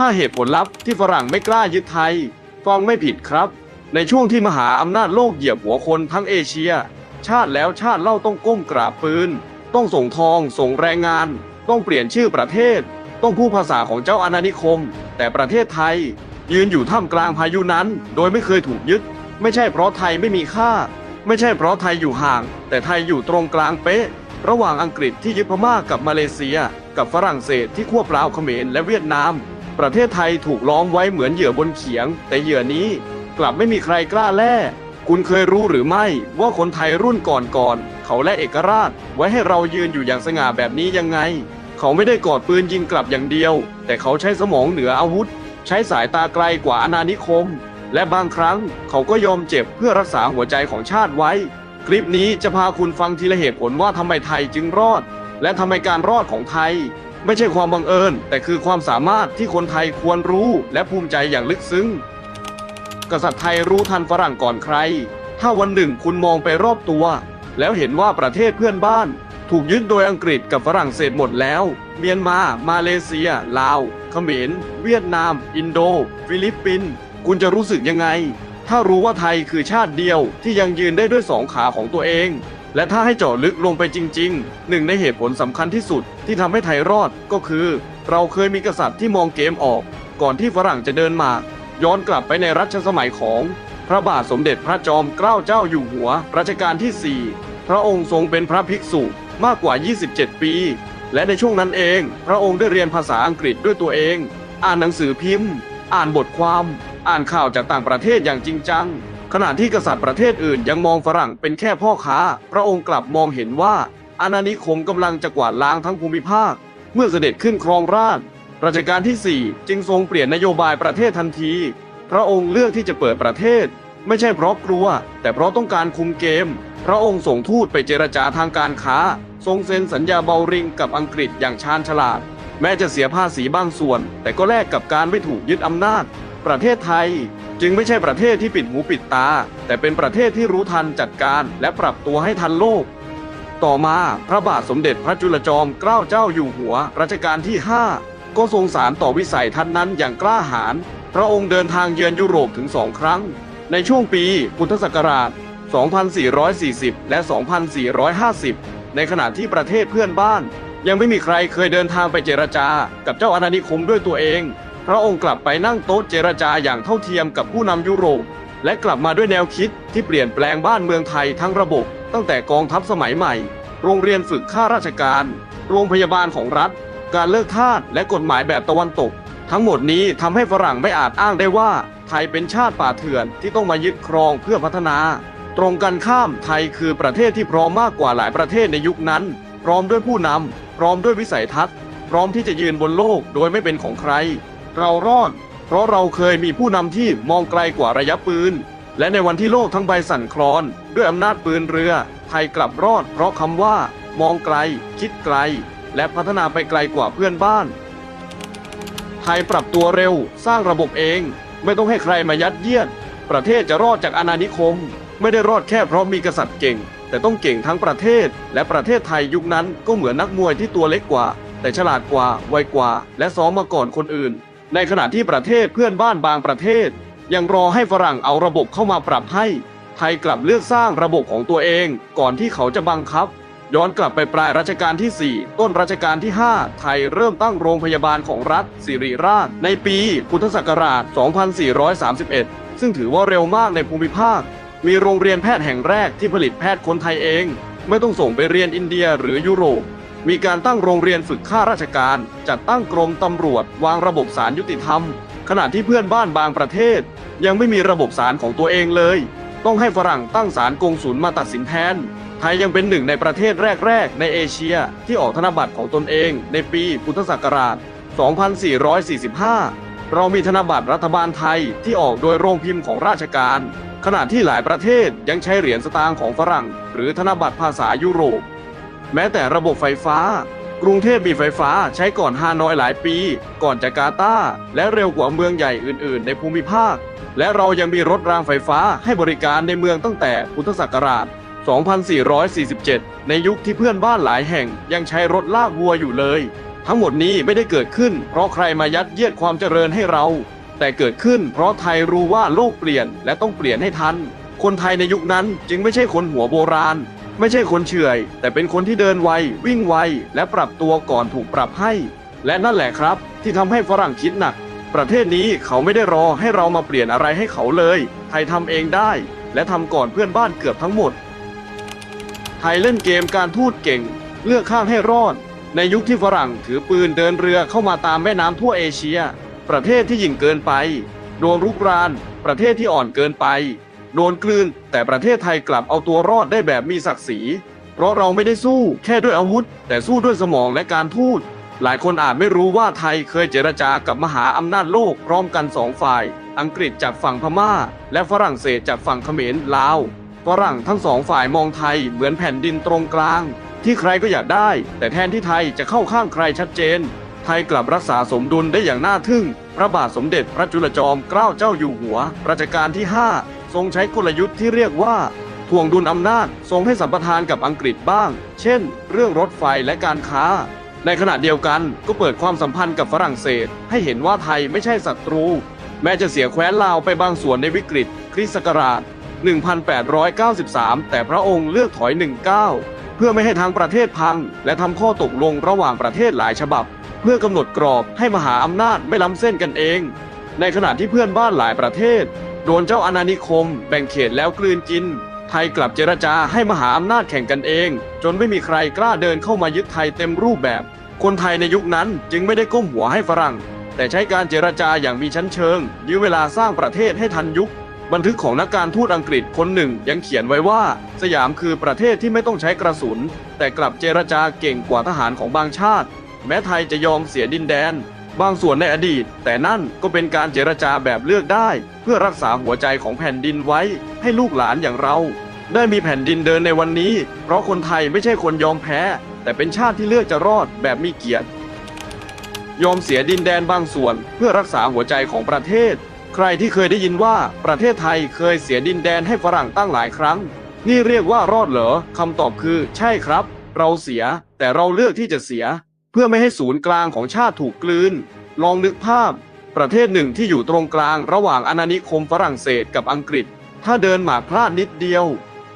5 เหตุผลลัพธ์ที่ฝรั่งไม่กล้ายึดไทย ฟังไม่ผิดครับ ในช่วงที่มหาอำนาจโลกเหยียบหัวคนทั้งเอเชีย ชาติแล้วชาติเล่าต้องก้มกราบปืน ต้องส่งทอง ส่งแรงงาน ต้องเปลี่ยนชื่อประเทศ ต้องพูดภาษาของเจ้าอาณานิคม แต่ประเทศไทย ยืนอยู่ท่ามกลางพายุนั้น โดยไม่เคยถูกยึด ไม่ใช่เพราะไทยไม่มีค่า ไม่ใช่เพราะไทยอยู่ห่าง แต่ไทยอยู่ตรงกลางเป๊ะระหว่างอังกฤษที่ยึดพม่ากับมาเลเซีย กับฝรั่งเศสที่ควบลาวเขมรและเวียดนาม ประเทศไทยถูกล้อมไว้เหมือนเหยื่อบนเขียง แต่เหยื่อนี้กลับไม่มีใครกล้าแล่คุณเคยรู้หรือไม่ว่าคนไทยรุ่นก่อนๆเขาและเอกราช ไว้ให้เรายืนอยู่อย่างสง่าแบบนี้ยังไง เขาไม่ได้กอดปืนยิงกลับอย่างเดียว แต่เขาใช้สมองเหนืออาวุธ ใช้สายตาไกลกว่าอาณานิคม และบางครั้งเขาก็ยอมเจ็บเพื่อรักษาหัวใจของชาติไว้ คลิปนี้จะพาคุณฟังทีละเหตุผลว่าทำไมไทยจึงรอด และทำไมการรอดของไทย ไม่ใช่ความบังเอิญ แต่คือความสามารถที่คนไทยควรรู้และภูมิใจอย่างลึกซึ้ง กษัตริย์ไทยรู้ทันฝรั่งก่อนใคร ถ้าวันหนึ่งคุณมองไปรอบตัว แล้วเห็นว่าประเทศเพื่อนบ้าน ถูกยึดโดยอังกฤษกับฝรั่งเศสหมดแล้ว เมียนมา มาเลเซีย ลาว เขมร เวียดนาม อินโด ฟิลิปปินส์คุณจะรู้สึกยังไง ถ้ารู้ว่าไทยคือชาติเดียวที่ยังยืนได้ด้วยสองขาของตัวเอง และถ้าให้เจาะลึกลงไปจริง ๆ หนึ่งในเหตุผลสำคัญที่สุดที่ทำให้ไทยรอดก็คือ เราเคยมีกษัตริย์ที่มองเกมออก ก่อนที่ฝรั่งจะเดินมาย้อนกลับไปในรัชสมัยของพระบาทสมเด็จพระจอมเกล้าเจ้าอยู่หัวรัชกาลที่ 4 พระองค์ทรงเป็นพระภิกษุมากกว่า 27 ปี และในช่วงนั้นเอง พระองค์ได้เรียนภาษาอังกฤษด้วยตัวเอง อ่านหนังสือพิมพ์ อ่านบทความ อ่านข่าวจากต่างประเทศอย่างจริงจัง ขณะที่กษัตริย์ประเทศอื่นยังมองฝรั่งเป็นแค่พ่อค้า พระองค์กลับมองเห็นว่าอาณานิคมกำลังจะกวาดล้างทั้งภูมิภาค เมื่อเสด็จขึ้นครองราชรัชกาลที่ 4 จึงทรงเปลี่ยนนโยบายประเทศทันที พระองค์เลือกที่จะเปิดประเทศ ไม่ใช่เพราะกลัว แต่เพราะต้องการคุมเกม พระองค์ส่งทูตไปเจรจาทางการค้า ทรงเซ็นสัญญาเบาริงกับอังกฤษอย่างชาญฉลาด แม้จะเสียภาษีบางส่วน แต่ก็แลกกับการไม่ถูกยึดอำนาจ ประเทศไทย จึงไม่ใช่ประเทศที่ปิดหูปิดตา แต่เป็นประเทศที่รู้ทันจัดการและปรับตัวให้ทันโลก ต่อมาพระบาทสมเด็จพระจุลจอมเกล้าเจ้าอยู่หัวรัชกาลที่ 5 ก็ทรงสารต่อวิสัยทัศน์นั้นอย่างกล้าหาญพระองค์เดินทางเยือนยุโรปถึงสองครั้ง ในช่วงปีพุทธศักราช 2440 และ 2450 ในขณะที่ประเทศเพื่อนบ้าน ยังไม่มีใครเคยเดินทางไปเจรจา กับเจ้าอาณานิคมด้วยตัวเอง ระองค์กลับไปนั่งโต๊ะเจรจาอย่างเท่าเทียมกับผู้นำยุโรป และกลับมาด้วยแนวคิดที่เปลี่ยนแปลงบ้านเมืองไทยทั้งระบบ ตั้งแต่กองทัพสมัยใหม่ โรงเรียนฝึกข้าราชการ โรงพยาบาลของรัฐ การเลิกทาสและกฎหมายแบบตะวันตก ทั้งหมดนี้ทำให้ฝรั่งไม่อาจอ้างได้ว่าไทยเป็นชาติป่าเถื่อนที่ต้องมายึดครองเพื่อพัฒนา ตรงกันข้ามไทยคือประเทศที่พร้อมมากกว่าหลายประเทศในยุคนั้น พร้อมด้วยผู้นำพร้อมด้วยวิสัยทัศน์ พร้อมที่จะยืนบนโลกโดยไม่เป็นของใคร เรารอด เพราะเราเคยมีผู้นำที่มองไกลกว่าระยะปืน และในวันที่โลกทั้งใบสั่นคลอน ด้วยอำนาจปืนเรือ ไทยกลับรอด เพราะคำว่า มองไกล คิดไกล และพัฒนาไปไกลกว่าเพื่อนบ้าน ไทยปรับตัวเร็ว สร้างระบบเอง ไม่ต้องให้ใครมายัดเยียด ประเทศจะรอดจากอาณานิคม ไม่ได้รอดแค่เพราะมีกษัตริย์เก่ง แต่ต้องเก่งทั้งประเทศ และประเทศไทยยุคนั้นก็เหมือนนักมวยที่ตัวเล็กกว่าแต่ฉลาดกว่า ไวกว่า และซ้อมมาก่อนคนอื่น ในขณะที่ประเทศเพื่อนบ้านบางประเทศ ยังรอให้ฝรั่งเอาระบบเข้ามาปรับให้ ไทยกลับเลือกสร้างระบบของตัวเอง ก่อนที่เขาจะบังคับ ย้อนกลับไปปลายรัชกาลที่ 4 ต้นรัชกาลที่ 5 ไทยเริ่มตั้งโรงพยาบาลของรัฐสิริราช ในปีพุทธศักราช 2431 ซึ่งถือว่าเร็วมากในภูมิภาค มีโรงเรียนแพทย์แห่งแรกที่ผลิตแพทย์คนไทยเอง ไม่ต้องส่งไปเรียนอินเดียหรือยุโรป มีการตั้งโรงเรียนฝึกข้าราชการ จัดตั้งกรมตำรวจ วางระบบศาลยุติธรรม ขณะที่เพื่อนบ้านบางประเทศ ยังไม่มีระบบศาลของตัวเองเลย ต้องให้ฝรั่งตั้งศาลกงสุลมาตัดสินแทน ไทยยังเป็นหนึ่งในประเทศแรก ๆ ในเอเชียที่ออกธนบัตรของตนเองในปีพุทธศักราช 2445 เรามีธนบัตรรัฐบาลไทยที่ออกโดยโรงพิมพ์ของราชการ ขณะที่หลายประเทศยังใช้เหรียญสตางค์ของฝรั่ง หรือธนบัตรภาษายุโรป แม้แต่ระบบไฟฟ้า กรุงเทพมีไฟฟ้าใช้ก่อนฮานอยหลายปี ก่อนจาการ์ตา และเร็วกว่าเมืองใหญ่อื่น ๆ ในภูมิภาค และเรายังมีรถรางไฟฟ้าให้บริการในเมืองตั้งแต่พุทธศักราช 2447 ในยุคที่เพื่อนบ้านหลายแห่งยังใช้รถลากวัวอยู่เลย ทั้งหมดนี้ไม่ได้เกิดขึ้น เพราะใครมายัดเยียดความเจริญให้เรา แต่เกิดขึ้นเพราะไทยรู้ว่าโลกเปลี่ยนและต้องเปลี่ยนให้ทัน คนไทยในยุคนั้นจึงไม่ใช่คนหัวโบราณ ไม่ใช่คนเฉื่อย แต่เป็นคนที่เดินไว วิ่งไว และปรับตัวก่อนถูกปรับให้ และนั่นแหละครับ ที่ทำให้ฝรั่งคิดหนัก ประเทศนี้เขาไม่ได้รอให้เรามาเปลี่ยนอะไรให้เขาเลย ไทยทำเองได้ และทำก่อนเพื่อนบ้านเกือบทั้งหมด ไทยเล่นเกมการทูตเก่ง เลือกข้างให้รอด ในยุคที่ฝรั่งถือปืนเดินเรือเข้ามาตามแม่น้ำทั่วเอเชีย ประเทศที่ยิ่งเกินไป โดนรุกราน ประเทศที่อ่อนเกินไป โดนกลืน แต่ประเทศไทยกลับเอาตัวรอดได้แบบมีศักดิ์ศรี เพราะเราไม่ได้สู้แค่ด้วยอาวุธ แต่สู้ด้วยสมองและการทูตหลายคนอาจไม่รู้ว่าไทยเคยเจรจากับมหาอำนาจโลกพร้อมกันสองฝ่าย อังกฤษจากฝั่งพม่า และฝรั่งเศสจากฝั่งเขมรลาวฝรั่งทั้งสองฝ่ายมองไทยเหมือนแผ่นดินตรงกลาง ที่ใครก็อยากได้ แต่แทนที่ไทยจะเข้าข้างใครชัดเจน ไทยกลับรักษาสมดุลได้อย่างน่าทึ่ง พระบาทสมเด็จพระจุลจอมเกล้าเจ้าอยู่หัวรัชกาลที่ 5 ทรงใช้กลยุทธ์ที่เรียกว่าทวงดุลอำนาจทรงให้สัมปทานกับอังกฤษบ้าง เช่น เรื่องรถไฟและการค้า ในขณะเดียวกันก็เปิดความสัมพันธ์กับฝรั่งเศส ให้เห็นว่าไทยไม่ใช่ศัตรู แม้จะเสียแคว้นลาวไปบางส่วนในวิกฤตคริสต์ศักราช 1893 แต่พระองค์เลือกถอย 19 เพื่อไม่ให้ทางประเทศพัง และทำข้อตกลงระหว่างประเทศหลายฉบับ เพื่อกำหนดกรอบให้มหาอำนาจไม่ล้ำเส้นกันเอง ในขณะที่เพื่อนบ้านหลายประเทศ โดนเจ้าอาณานิคม แบ่งเขตแล้วกลืนกิน ไทยกลับเจรจาให้มหาอำนาจแข่งกันเอง จนไม่มีใครกล้าเดินเข้ามายึดไทยเต็มรูปแบบ คนไทยในยุคนั้นจึงไม่ได้ก้มหัวให้ฝรั่ง แต่ใช้การเจรจาอย่างมีชั้นเชิง ยื้อเวลาสร้างประเทศให้ทันยุค บันทึกของนักการทูตอังกฤษคนหนึ่งยังเขียนไว้ว่า สยามคือประเทศที่ไม่ต้องใช้กระสุน แต่กลับเจรจาเก่งกว่าทหารของบางชาติ แม้ไทยจะยอมเสียดินแดน บางส่วนในอดีต แต่นั่นก็เป็นการเจรจาแบบเลือกได้ เพื่อรักษาหัวใจของแผ่นดินไว้ให้ลูกหลานอย่างเรา ได้มีแผ่นดินเดินในวันนี้ เพราะคนไทยไม่ใช่คนยอมแพ้ แต่เป็นชาติที่เลือกจะรอดแบบมีเกียรติ ยอมเสียดินแดนบางส่วน เพื่อรักษาหัวใจของประเทศ ใครที่เคยได้ยินว่าประเทศไทยเคยเสียดินแดนให้ฝรั่งตั้งหลายครั้ง นี่เรียกว่ารอดเหรอคำตอบคือ ใช่ครับ เราเสีย แต่เราเลือกที่จะเสีย เพื่อไม่ให้ศูนย์กลางของชาติถูกกลืน ลองนึกภาพ ประเทศหนึ่งที่อยู่ตรงกลางระหว่างอาณานิคมฝรั่งเศสกับอังกฤษ ถ้าเดินหมากพลาดนิดเดียว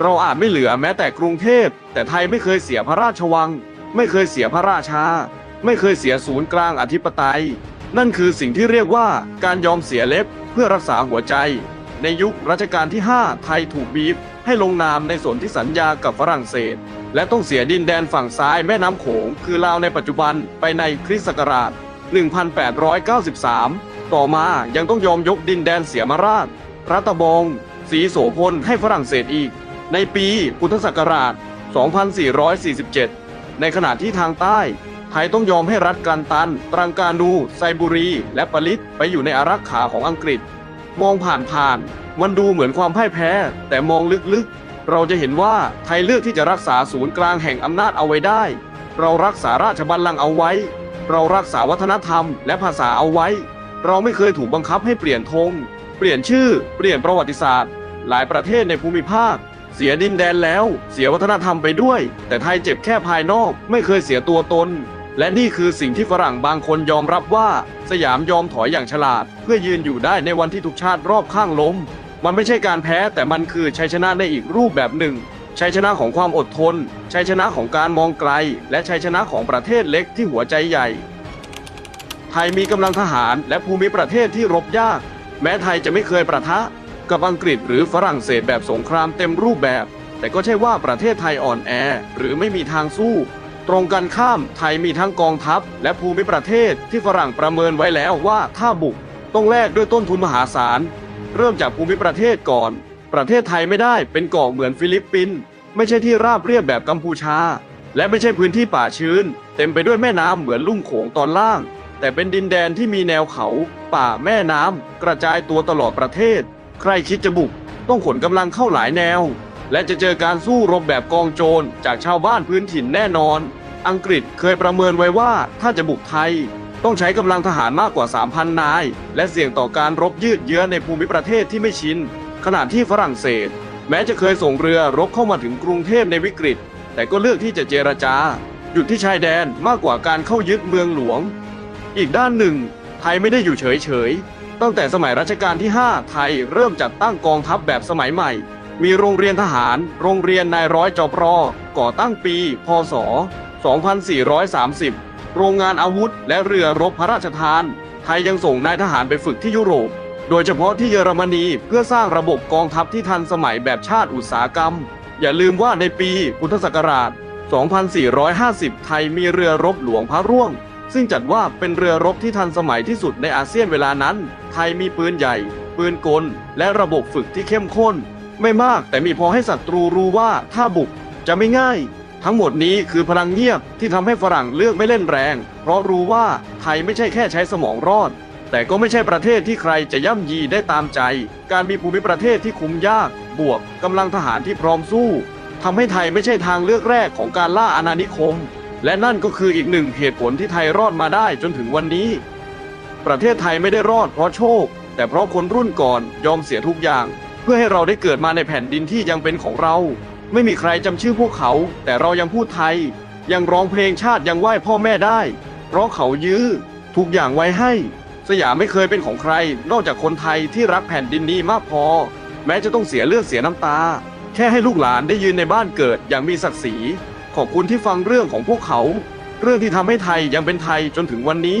เราอาจไม่เหลือแม้แต่กรุงเทพ แต่ไทยไม่เคยเสียพระราชวัง ไม่เคยเสียพระราชา ไม่เคยเสียศูนย์กลางอธิปไตย นั่นคือสิ่งที่เรียกว่าการยอมเสียเล็บเพื่อรักษาหัวใจ ในยุครัชกาลที่ 5 ไทยถูกบีบให้ลงนามในสนธิสัญญากับฝรั่งเศส และต้องเสียดินแดนฝั่งซ้ายแม่น้ำโขง คือลาวในปัจจุบันไปในคริสต์ศักราช 1893 ต่อมายังต้องยอมยกดินแดนเสียมาราชระตบงศรีโสพลให้ฝรั่งเศสอีก ในปีพุทธศักราช 2447 ในขณะที่ทางใต้ไทยต้องยอมให้รัฐกันตัน ตรังกานูไซบุรี และปลิตไปอยู่ในอารักขาของอังกฤษ มองผ่านๆมันดูเหมือนความพ่ายแพ้ แต่มองลึกๆ เราจะเห็นว่าไทยเลือกที่จะรักษาศูนย์กลางแห่งอำนาจเอาไว้ได้ เรารักษาราชบัลลังก์เอาไว้ เรารักษาวัฒนธรรมและภาษาเอาไว้ เราไม่เคยถูกบังคับให้เปลี่ยนธง เปลี่ยนชื่อ เปลี่ยนประวัติศาสตร์ หลายประเทศในภูมิภาค เสียดินแดนแล้ว เสียวัฒนธรรมไปด้วย แต่ไทยเจ็บแค่ภายนอก ไม่เคยเสียตัวตน และนี่คือสิ่งที่ฝรั่งบางคนยอมรับว่า สยามยอมถอยอย่างฉลาด เพื่อยืนอยู่ได้ในวันที่ทุกชาติรอบข้างล้ม มันไม่ใช่การแพ้แต่มันคือชัยชนะในอีกรูปแบบหนึ่ง ชัยชนะของความอดทน ชัยชนะของการมองไกล และชัยชนะของประเทศเล็กที่หัวใจใหญ่ ไทยมีกำลังทหารและภูมิประเทศที่รบยาก แม้ไทยจะไม่เคยประทะ กับอังกฤษหรือฝรั่งเศสแบบสงครามเต็มรูปแบบ แต่ก็ใช่ว่าประเทศไทยอ่อนแอ หรือไม่มีทางสู้ ตรงกันข้ามไทยมีทั้งกองทัพ และภูมิประเทศที่ฝรั่งประเมินไว้แล้วว่าถ้าบุกต้องแลกด้วยต้นทุนมหาศาล เริ่มจากภูมิประเทศก่อน ประเทศไทยไม่ได้เป็นเกาะเหมือนฟิลิปปินส์ไม่ใช่ที่ราบเรียบแบบกัมพูชา และไม่ใช่พื้นที่ป่าชื้น เต็มไปด้วยแม่น้ำเหมือนลุ่มโขงตอนล่าง แต่เป็นดินแดนที่มีแนวเขา ป่าแม่น้ำกระจายตัวตลอดประเทศ ใครคิดจะบุก ต้องขนกำลังเข้าหลายแนว และจะเจอการสู้รบแบบกองโจรจากชาวบ้านพื้นถิ่นแน่นอน อังกฤษเคยประเมินไว้ว่าถ้าจะบุกไทย ต้องใช้กำลังทหารมากกว่า 3,000 นาย และเสี่ยงต่อการรบยืดเยื้อในภูมิประเทศที่ไม่ชิน ขณะที่ฝรั่งเศส แม้จะเคยส่งเรือรบเข้ามาถึงกรุงเทพในวิกฤต แต่ก็เลือกที่จะเจรจา หยุดที่ชายแดนมากกว่าการเข้ายึดเมืองหลวง อีกด้านหนึ่ง ไทยไม่ได้อยู่เฉยๆ ตั้งแต่สมัยรัชกาลที่ 5 ไทยเริ่มจัดตั้งกองทัพแบบสมัยใหม่ มีโรงเรียนทหาร โรงเรียนนายร้อยจอปรอก่อตั้งปี พศ 2430 โรงงานอาวุธ และเรือรบพระราชทาน ไทยยังส่งนายทหารไปฝึกที่ยุโรป โดยเฉพาะที่เยอรมนีเพื่อสร้างระบบกองทัพที่ทันสมัยแบบชาติอุตสาหกรรม อย่าลืมว่าในปีพุทธศักราช 2450 ไทยมีเรือรบหลวงพระร่วง ซึ่งจัดว่าเป็นเรือรบที่ทันสมัยที่สุดในอาเซียนเวลานั้น ไทยมีปืนใหญ่ ปืนกล และระบบฝึกที่เข้มข้น ไม่มากแต่มีพอให้ศัตรูรู้ว่าถ้าบุกจะไม่ง่าย ทั้งหมดนี้คือพลังเงียบที่ทำให้ฝรั่งเลือกไม่เล่นแรง เพราะรู้ว่าไทยไม่ใช่แค่ใช้สมองรอด แต่ก็ไม่ใช่ประเทศที่ใครจะย่ำยีได้ตามใจ การมีภูมิประเทศที่คุมยาก บวกกำลังทหารที่พร้อมสู้ทำให้ไทยไม่ใช่ทางเลือกแรกของการล่าอาณานิคม และนั่นก็คืออีกหนึ่งเหตุผลที่ไทยรอดมาได้จนถึงวันนี้ ประเทศไทยไม่ได้รอดเพราะโชค แต่เพราะคนรุ่นก่อนยอมเสียทุกอย่าง เพื่อให้เราได้เกิดมาในแผ่นดินที่ยังเป็นของเรา ไม่มีใครจำชื่อพวกเขา แต่เรายังพูดไทย ยังร้องเพลงชาติยังไหว้พ่อแม่ได้ เพราะเขายื้อทุกอย่างไว้ให้ สยามไม่เคยเป็นของใคร นอกจากคนไทยที่รักแผ่นดินนี้มากพอ แม้จะต้องเสียเลือดเสียน้ำตา แค่ให้ลูกหลานได้ยืนในบ้านเกิดอย่างมีศักดิ์ศรีขอบคุณที่ฟังเรื่องของพวกเขา เรื่องที่ทำให้ไทยยังเป็นไทยจนถึงวันนี้